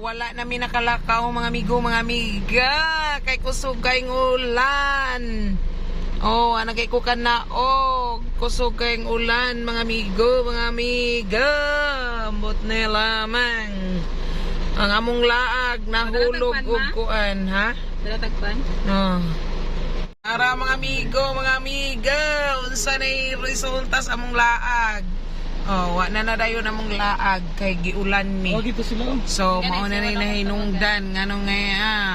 nakalakaw mga amigo, mga amiga. Kay kusog kayong ulan. Oh, ana kay ko kana og kusog kayong ulan mga amigo, mga amiga. Ambot na lamang. Ang among laag nahulog og kuan, ha? Dala tagpan? Oh. Para mga amigo, mga amiga, unsa na resulta sa among laag. Oh, wa na na dayon among laag kay giulan mi. Oh, gito sila. oh. So, so na wala hinungdan ngano nga ah.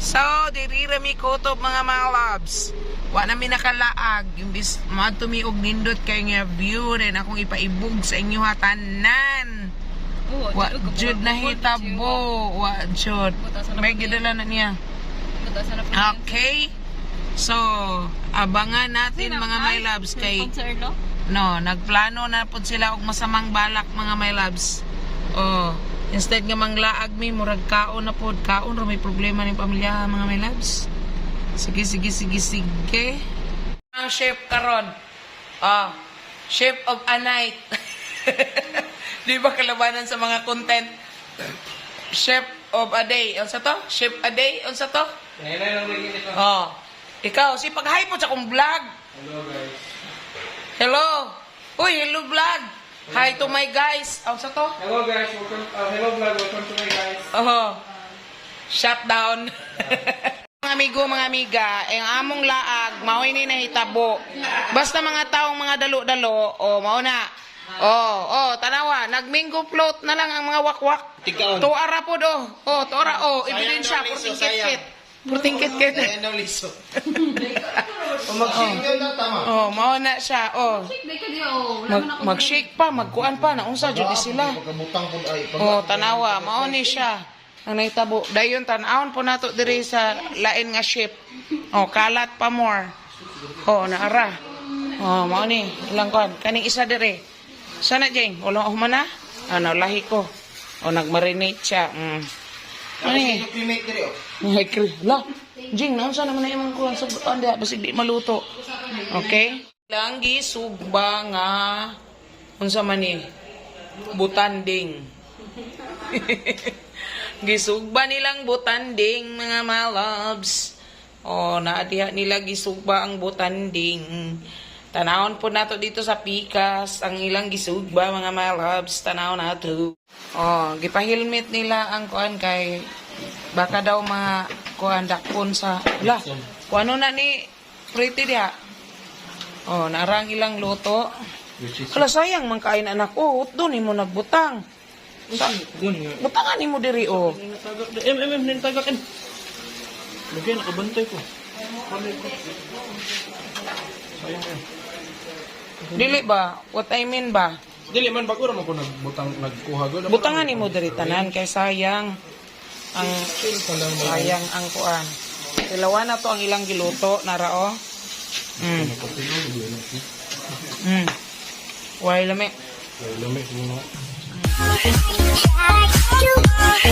So, diri ra mi kutob mga mga loves. Wa na mi nakalaag imbis maadto mi og nindot kay nga view rin akong ipaibog sa inyo hatanan. Oo, Wa dito, jud na hitabo, wa jud. May gidala na niya. Na. Okay. So, abangan natin mga my loves kay no? no, nagplano na pud sila og masamang balak mga my loves. Oh, instead nga manglaag mi murag kaon na pod, kaon ra may problema ning pamilya mga my loves. Sige, sige, sige, sige. Ang chef karon. Ah, chef of a night. Di ba kalabanan sa mga content? Chef of a day. Unsa to? Chef a day? Unsa to? Nanay lang. Oh. Ikaw, si pag-hi mo sa kong vlog. Hello guys. Hello. Uy, hello vlog. Hi to my guys. Oh, sa to? Hello guys, welcome uh, hello vlog, welcome to my guys. Oh. Shut down. mga amigo, mga amiga, ang among laag, maoy ni nahitabo. Basta mga taong mga dalo-dalo, oh, mao na. Oh, oh, tanawa, nagmingo float na lang ang mga wakwak. Tikaon. Tuara po do. Oh, tuara, oh, ebidensya, sayang. kit-kit. Purting kit-kit. daw liso. O mag-single na tama. Oh, mao na siya, oh. Di, oh. Mag, man mag-shake pa, magkuan pa, naunsa jud sila. Pagkabutang po ay Oh, tanawa, mao ni siya. Ang naitabo. Dayon tanawon po nato diri sa lain nga ship. Oh, kalat pa more. Oh, naara. Oh, mao ni ilang kon. Kaning isa diri. Sana jeng, ulang oh mana? Ano lahi ko. Oh, nagmarinate siya. Mm. Ano ni? Cremate diri oh. Ay, kri. La, Jing, naunsa naman na yung kulang sa anda, basig di maluto. Okay? Lang gisugba nga, unsa man ni, butanding. gisugba nilang butanding, mga malabs. O, naadiha nila gisugba ang butanding. Tanawon po nato dito sa Pikas, ang ilang gisugba, mga malabs. Tanawon nato. O, gipahilmet nila ang kuan kay baka daw mga kuan dakpon sa la kuano na ni pretty dia oh narang ilang luto kala sayang man kain anak ko oh, doon mo nagbutang sa butangan mo diri oh em nin tagak em. Lagyan nakabantay ko. Sayang em. Dili ba what i mean ba Dili man bago ra man ko nagbutang nagkuha gud. butangan mo diri tanan kay sayang ang mo. sayang ang kuan Ilawan na to ang ilang giluto nara oh mm. Mm. Why lami? Mo. Like you are.